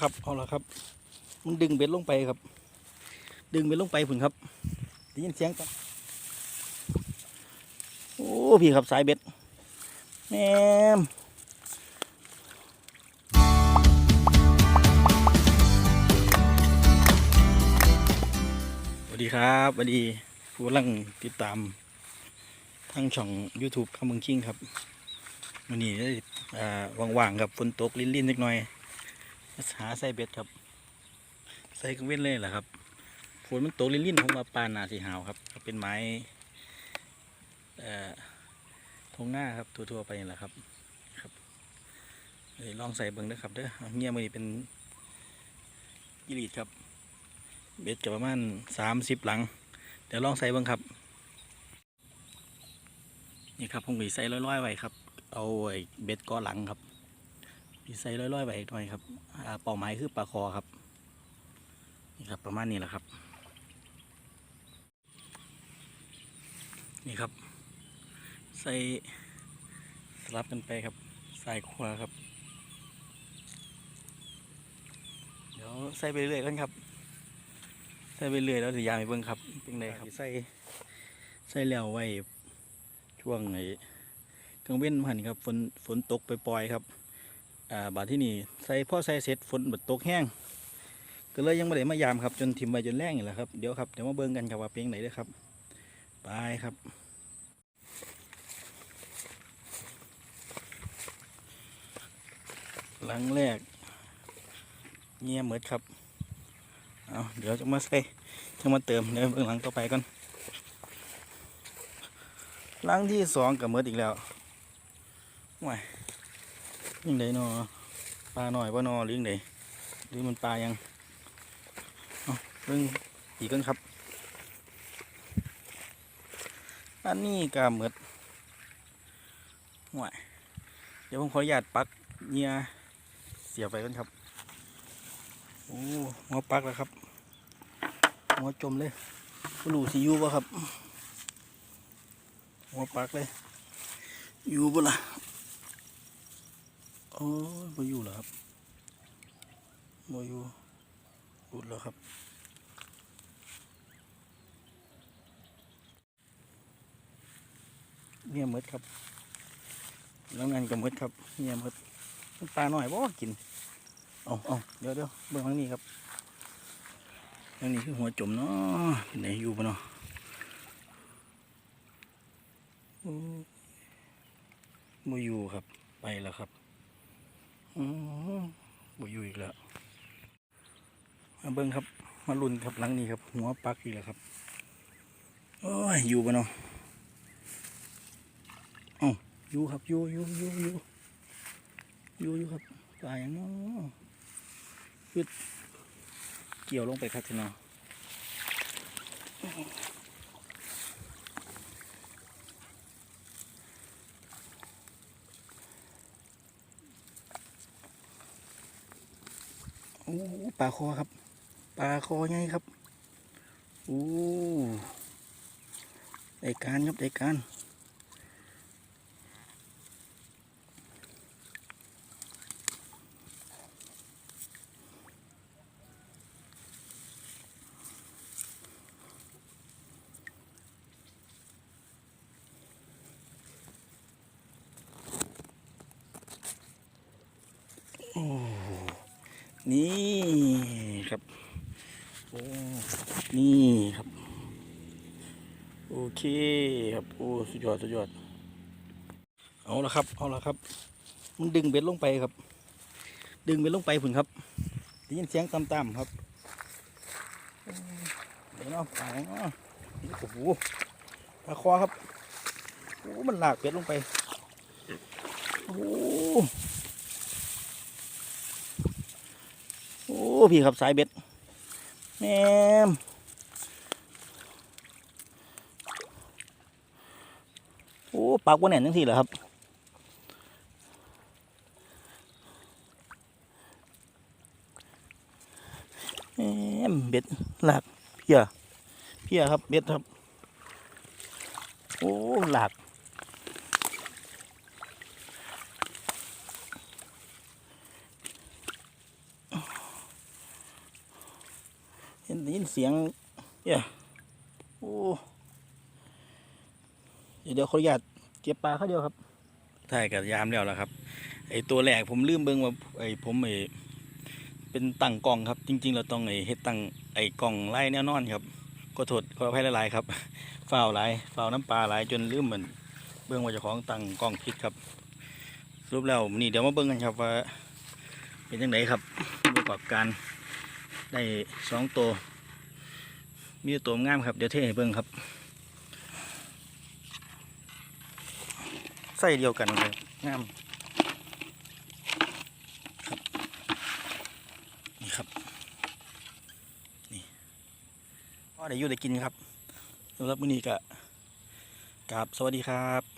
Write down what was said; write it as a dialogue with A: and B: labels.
A: ครับเอาละครับ มันดึงเบ็ดลงไปครับ ดึงเบ็ดลงไปผุนครับได้ยินเสียงกันโอ้พี่ครับสายเบ็ดแม่มสวัสดีครับสวัสดีผู้กำลังติดตามทางช่อง YouTube คำมึงคิงครับวันนี้ได้อ่าว่างๆครับฝนตก ลิ้นๆนิดหน่อย หาใส่เบ็ดครับ ใส่กังเว้นเลยแหละครับฝนมันตกลิ่นๆผมมาปานนาสีหาวครับ เป็นไม้เอ่อทงหน้าครับทั่วๆไปนี่แหละครับครับลองใส่เบิ้งนะครับเด้อเงี้ยมือนี้เป็นกิริตครับ เบ็ดกับประมาณสามสิบหลัง เดี๋ยวลองใส่เบิ้งครับนี่ครับผมมีใส่ร้อยๆไว้ครับ เอาไอ้เบ็ดก้อหลังครับ มีใส่ร้อยๆไว้หน่อยครับอ่าเป้าหมายคือปลาคอครับนี่ครับประมาณนี้แหละครับ นี่ครับ ใส่สลับกันไปครับใส่ขวาครับ เดี๋ยวใส่ไปเรื่อยกันครับใส่ไปเรื่อยแล้วจะยามไปเบิ่งครับเป็นไงครับใส่ใส่แล้วไว้ช่วงไหนกลางเว้นพันครับฝนฝนตกไปปล่อยๆครับ อ่าบาดที่นี่ใส่พ่อใส่เสร็จฝนบดตกแห้งก็เลยยังไม่ได้มายามครับจนทิมไปจนแรงอยู่แหละครับเดี๋ยวครับเดี๋ยวมาเบิ่งกันครับว่าเป็นยังไงเด้อครับไปครับหลังแรกเงียบเหมือดครับเอาเดี๋ยวจะมาใส่จะมาเติมเดี๋ยวเบิ่งหลังต่อไปก่อนหลังที่สองกับเหมือดอีกแล้วว้าย ยังไดนอปลาหน่อยว่านอหรือยังไดหรือมันปลายังเรื่องอีกกันครับ อันนี้กาเหมือดห่วยเดี๋ยวผมขออนุญาตปักเงียเสียไปกันครับ โอ้หัวปักแล้วครับหัวจมเลยบ่รู้สิยู่ป่ะครับหัวปักเลย อยู่ป่ล่ะ โอ้ยบ่อยู่แล้วครับบ่อยู่หลุดแล้วครับ เนี่ยมดครับ แล้วงานก็มดครับ เนี่ยมดมันปลาหน่อยบ่กิน เอาเอาเดี๋ยวเดี๋ยวเบื้องหลังนี้ครับอันนี้คือหัวจมเนาะไหนอยู่ปะเนาะโอ้ยบ่อยู่ครับ ไปแล้วครับ อืมบ่อยู่อีกแล้ว มาเบิ้งครับ มาลุ้นครับหลังนี้ครับ หัวปักอีกแล้วครับโอ้ยอยู่ปะเนาะอ้าอยู่ครับอยู่อยู่อยู่อยู่อยู่อยู่ครับตายยังเนาะคือเกี่ยวลงไปครับทีเนาะโอ้ปลาคอครับ ปลาคอไงครับโอ้ได้การครับได้การโอ้นี่ นี่ครับ โอเคครับ โอ้ สุดยอด สุดยอด เอาละครับ เอาละครับ มันดึงเบ็ดลงไปครับ ดึงเบ็ดลงไปผุนครับได้ยินเสียงต่ำๆครับ เดี๋ยวเนาะปลาเนาะโอ้โหปลาคอครับ โอ้ มันหลากเบ็ดลงไป โอ้โอ้ พี่ครับสายเบ็ด แม่มโอ้ปากว่าแน่นจังสี่เหรอครับแม่มเบ็ดหลากเพียเพียครับเบ็ดครับ โอ้หลาก เห็นได้ยินเสียงเนี่ยโอ้เดี๋ยวเดี๋ยวขออนุญาตเก็บปลาเขาเดียวครับถ่ายกับยามแล้วล่ะครับ ไอตัวแรกผมลืมเบิ่งว่าไอผมไอเป็นตั้งกล้องครับ จริง ๆ เราต้องไอเฮ็ดตั้งไอกล้องไล่แนวนอนครับ ก็โทษขออภัยหลายๆครับฝ้าวหลายฝ้าวน้ำปลาหลายจนลืมเหมือนเบิ่งว่าจ้าของตั้งกล้องผิดครับรุปแล้วนี่เดี๋ยวมาเบิ่งกันครับว่าเป็นยังไงครับประกอบการ ได้สองตัว มีตัวงามครับ เดี๋ยวเทให้เบิ่งครับไส้เดียวกันเลยงามครับนี่ครับนี่พอได้อยู่ได้กินครับสำหรับมื้อนี้ก็กราบสวัสดีครับ